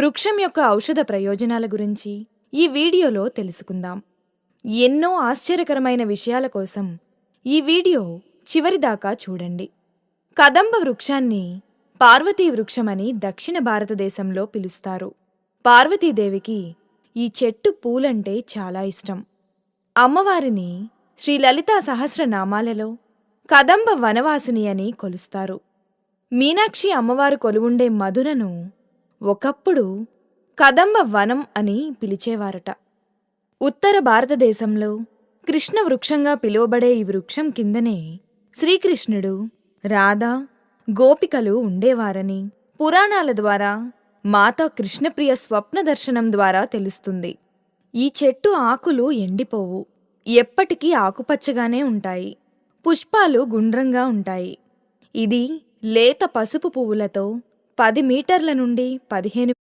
వృక్షం యొక్క ఔషధ ప్రయోజనాల గురించి ఈ వీడియోలో తెలుసుకుందాం. ఎన్నో ఆశ్చర్యకరమైన విషయాల కోసం ఈ వీడియో చివరిదాకా చూడండి. కదంబ వృక్షాన్ని పార్వతీ వృక్షమని దక్షిణ భారతదేశంలో పిలుస్తారు. పార్వతీదేవికి ఈ చెట్టు పూలంటే చాలా ఇష్టం. అమ్మవారిని శ్రీ లలితా సహస్రనామాలలో కదంబ వనవాసిని అని కొలుస్తారు. మీనాక్షి అమ్మవారు కొలువుండే మధురను ఒకప్పుడు కదంబ వనం అని పిలిచేవారట. ఉత్తర భారతదేశంలో కృష్ణ వృక్షంగా పిలువబడే ఈ వృక్షం కిందనే శ్రీకృష్ణుడు రాధ గోపికలు ఉండేవారని పురాణాల ద్వారా మాతా కృష్ణప్రియ స్వప్న దర్శనం ద్వారా తెలుస్తుంది. ఈ చెట్టు ఆకులు ఎండిపోవు. ఎప్పటికీ ఆకుపచ్చగానే ఉంటాయి. పుష్పాలు గుండ్రంగా ఉంటాయి. ఇది లేత పసుపు పువ్వులతో పది మీటర్ల నుండి పదిహేను